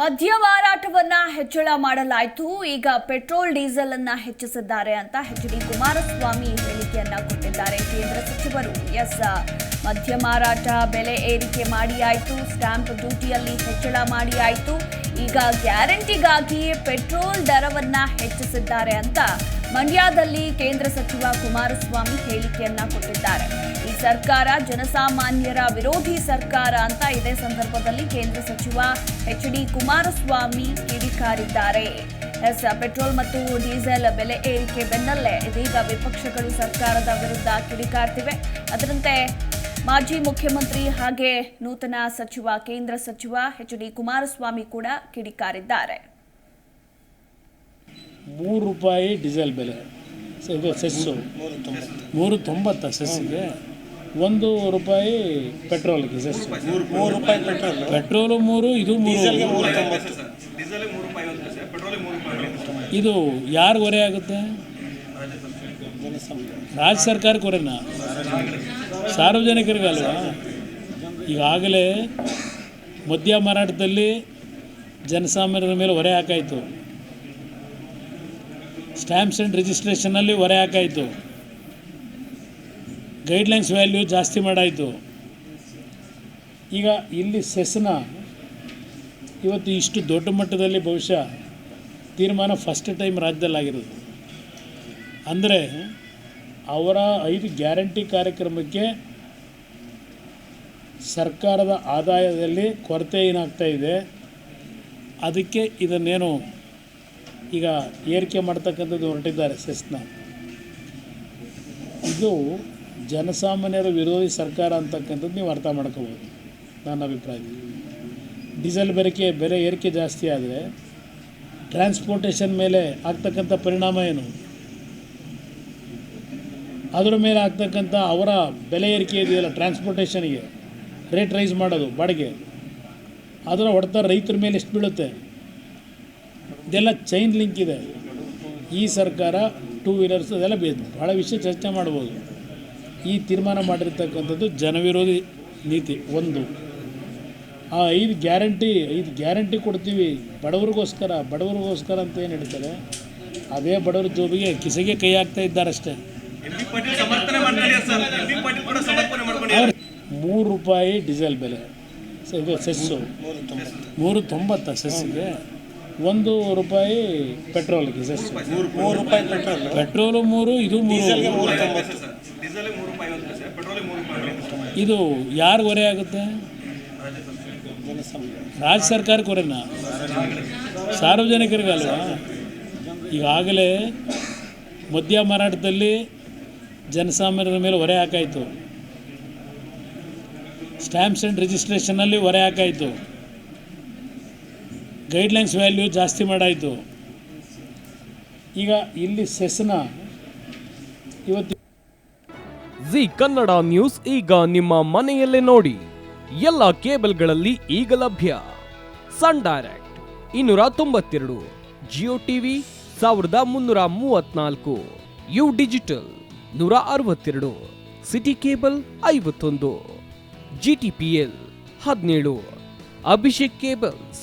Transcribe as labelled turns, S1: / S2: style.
S1: ಮದ್ಯ ಮಾರಾಟವನ್ನ ಹೆಚ್ಚಳ ಮಾಡಲಾಯಿತು. ಈಗ ಪೆಟ್ರೋಲ್ ಡೀಸೆಲ್ ಅನ್ನ ಹೆಚ್ಚಿಸಿದ್ದಾರೆ ಅಂತ ಎಚ್ ಡಿ ಕುಮಾರಸ್ವಾಮಿ ಹೇಳಿಕೆಯನ್ನ ಕೊಟ್ಟಿದ್ದಾರೆ. ಕೇಂದ್ರ ಸಚಿವರು ಎಸ್, ಮದ್ಯ ಮಾರಾಟ ಬೆಲೆ ಏರಿಕೆ ಮಾಡಿ ಆಯಿತು ಸ್ಟ್ಯಾಂಪ್ ಡ್ಯೂಟಿಯಲ್ಲಿ ಹೆಚ್ಚಳ ಮಾಡಿ ಆಯಿತು ಈಗ ಗ್ಯಾರಂಟಿಗಾಗಿ ಪೆಟ್ರೋಲ್ ದರವನ್ನ ಹೆಚ್ಚಿಸಿದ್ದಾರೆ ಅಂತ ಮಂಡ್ಯದಲ್ಲಿ ಕೇಂದ್ರ ಸಚಿವ ಕುಮಾರಸ್ವಾಮಿ ಹೇಳಿಕೆಯನ್ನ ಕೊಟ್ಟಿದ್ದಾರೆ. ಈ ಸರ್ಕಾರ ಜನಸಾಮಾನ್ಯರ ವಿರೋಧಿ ಸರ್ಕಾರ ಅಂತ ಇದೇ ಸಂದರ್ಭದಲ್ಲಿ ಕೇಂದ್ರ ಸಚಿವ ಎಚ್ ಡಿ ಕುಮಾರಸ್ವಾಮಿ ಕಿಡಿಕಾರಿದ್ದಾರೆ. ಎಸ್, ಪೆಟ್ರೋಲ್ ಮತ್ತು ಡೀಸೆಲ್ ಬೆಲೆ ಏರಿಕೆ ಬೆನ್ನಲ್ಲೇ ಇದೀಗ ವಿಪಕ್ಷಗಳು ಸರ್ಕಾರದ ವಿರುದ್ಧ ಕಿಡಿಕಾರ್ತಿವೆ. ಅದರಂತೆ ಮಾಜಿ ಮುಖ್ಯಮಂತ್ರಿ ಹಾಗೆ ನೂತನ ಸಚಿವ, ಕೇಂದ್ರ ಸಚಿವ ಎಚ್ ಡಿ ಕುಮಾರಸ್ವಾಮಿ ಕೂಡ ಕಿಡಿಕಾರಿದ್ದಾರೆ.
S2: ಮೂರು ರೂಪಾಯಿ ಡೀಸೆಲ್ ಬೆಲೆ. ಸ- ಇದು ಸೆಸ್ಸು. ಮೂರು ತೊಂಬತ್ತ ಸೆಸ್ಸಿಗೆ? ಒಂದು ರೂಪಾಯಿ ಪೆಟ್ರೋಲ್ಗೆ ಸೆಸ್ಸು.
S3: ಮೂರು ರೂಪಾಯಿ ಪೆಟ್ರೋಲ್.
S2: ಪೆಟ್ರೋಲು ಮೂರು ಇದು ಮೂರು. ಇದು ಯಾರು ಹೊರೆ ಆಗುತ್ತೆ? ರಾಜ್ಯ ಸರ್ಕಾರಕ್ಕೆ ಹೊರೆನಾ ಸಾರ್ವಜನಿಕರಿಗಲ್ವಾ ಈಗಾಗಲೇ ಮದ್ಯ ಮಾರಾಟದಲ್ಲಿ ಜನಸಾಮಾನ್ಯರ ಮೇಲೆ ಹೊರೆ ಹಾಕಾಯಿತು. ಸ್ಟ್ಯಾಂಪ್ಸ್ ಆ್ಯಂಡ್ ರಿಜಿಸ್ಟ್ರೇಷನಲ್ಲಿ ಹೊರೆ ಹಾಕಾಯಿತು. ಗೈಡ್ಲೈನ್ಸ್ ವ್ಯಾಲ್ಯೂ ಜಾಸ್ತಿ ಮಾಡಾಯಿತು. ಈಗ ಇಲ್ಲಿ ಸೆಸ್ನ ಇವತ್ತು ಇಷ್ಟು ದೊಡ್ಡ ಮಟ್ಟದಲ್ಲಿ ಬಹುಶಃ ತೀರ್ಮಾನ ಫಸ್ಟ್ ಟೈಮ್ ರಾಜ್ಯದಲ್ಲಾಗಿರೋದು ಅಂದರೆ ಅವರ ಐದು ಗ್ಯಾರಂಟಿ ಕಾರ್ಯಕ್ರಮಕ್ಕೆ ಸರ್ಕಾರದ ಆದಾಯದಲ್ಲಿ ಕೊರತೆ ಏನಾಗ್ತಾ ಇದೆ, ಅದಕ್ಕೆ ಇದನ್ನೇನು ಈಗ ಏರಿಕೆ ಮಾಡ್ತಕ್ಕಂಥದ್ದು ಹೊರಟಿದ್ದಾರೆ ಸೆಸ್ನ. ಇದು ಜನಸಾಮಾನ್ಯರ ವಿರೋಧಿ ಸರ್ಕಾರ ಅಂತಕ್ಕಂಥದ್ದು ನೀವು ಅರ್ಥ ಮಾಡ್ಕೋಬೋದು, ನನ್ನ ಅಭಿಪ್ರಾಯದಲ್ಲಿ. ಡೀಸೆಲ್ ಬೆರಕೆ ಬೆಲೆ ಏರಿಕೆ ಜಾಸ್ತಿ ಆದರೆ ಟ್ರಾನ್ಸ್ಪೋರ್ಟೇಷನ್ ಮೇಲೆ ಆಗ್ತಕ್ಕಂಥ ಪರಿಣಾಮ ಏನು? ಅದರ ಮೇಲೆ ಆಗ್ತಕ್ಕಂಥ ಅವರ ಬೆಲೆ ಏರಿಕೆ ಇದೆಯಲ್ಲ ಟ್ರಾನ್ಸ್ಪೋರ್ಟೇಷನ್ಗೆ, ರೇಟ್ ರೈಸ್ ಮಾಡೋದು, ಬಾಡಿಗೆ. ಅದರ ಹೊಡೆತ ರೈತರ ಮೇಲೆ ಎಷ್ಟು ಬೀಳುತ್ತೆ? ಇದೆಲ್ಲ ಚೈನ್ ಲಿಂಕ್ ಇದೆ. ಈ ಸರ್ಕಾರ ಟೂ ವೀಲರ್ಸ್ ಅದೆಲ್ಲ ಭಾಳ ವಿಷಯ ಚರ್ಚೆ ಮಾಡ್ಬೋದು. ಈ ತೀರ್ಮಾನ ಮಾಡಿರ್ತಕ್ಕಂಥದ್ದು ಜನವಿರೋಧಿ ನೀತಿ ಒಂದು. ಆ ಐದು ಗ್ಯಾರಂಟಿ ಐದು ಗ್ಯಾರಂಟಿ ಕೊಡ್ತೀವಿ. ಬಡವ್ರಿಗೋಸ್ಕರ ಬಡವ್ರಿಗೋಸ್ಕರ ಅಂತ ಏನು ಹೇಳ್ತಾರೆ? ಅದೇ ಬಡವ್ರ ಜೋಬಿಗೆ ಕಿಸೆಗೆ ಕೈ ಹಾಕ್ತಾ ಇದ್ದಾರಷ್ಟೇ. ಮೂರು ರೂಪಾಯಿ ಡೀಸೆಲ್ ಬೆಲೆ. ಸೆಸ್ಸು. ಮೂರು ತೊಂಬತ್ತ? ಸೆಸ್ಸಿಗೆ? ಒಂದು ರೂಪಾಯಿ ಪೆಟ್ರೋಲ್ಗೆ
S3: ಮೂರು ರೂಪಾಯಿ ಪೆಟ್ರೋಲ್
S2: ಪೆಟ್ರೋಲು ಮೂರು ಇದು ಮೂರು. ಇದು ಯಾರು ಹೊರೆ ಆಗುತ್ತೆ? ರಾಜ್ಯ ಸರ್ಕಾರಕ್ಕೆ ಹೊರೆನಾ ಸಾರ್ವಜನಿಕರಿಗಲ್ವಾ ಈಗಾಗಲೇ ಮದ್ಯ ಮಾರಾಟದಲ್ಲಿ ಜನಸಾಮಾನ್ಯರ ಮೇಲೆ ಹೊರೆ ಹಾಕಾಯಿತು. ಸ್ಟ್ಯಾಂಪ್ಸ್ ಆ್ಯಂಡ್ ರಿಜಿಸ್ಟ್ರೇಷನಲ್ಲಿ ಹೊರೆ ಹಾಕಾಯಿತು. ಗೈಡ್ಲೈನ್ಸ್ ವ್ಯಾಲ್ಯೂ ಜಾಸ್ತಿ ಮಾಡಾಯಿತು. ಈಗ ಇಲ್ಲಿ ಸೆಸ್ನ ಇವತ್ತು
S4: ಜಿ ಕನ್ನಡ ನ್ಯೂಸ್ ಈಗ ನಿಮ್ಮ ಮನೆಯಲ್ಲೇ ನೋಡಿ. ಎಲ್ಲ ಕೇಬಲ್ಗಳಲ್ಲಿ ಈಗ ಲಭ್ಯ. ಸನ್ ಡೈರೆಕ್ಟ್ ಇನ್ನೂರ ತೊಂಬತ್ತೆರಡು, ಜಿಯೋ ಟಿವಿ ಸಾವಿರದ ಮುನ್ನೂರ ಮೂವತ್ನಾಲ್ಕು ಯು ಡಿಜಿಟಲ್ ನೂರ ಅರವತ್ತೆರಡು, ಸಿಟಿ ಕೇಬಲ್ ಐವತ್ತೊಂದು, ಜಿ ಟಿ ಪಿ ಎಲ್ ಹದಿನೇಳು, ಅಭಿಷೇಕ್ ಕೇಬಲ್ಸ್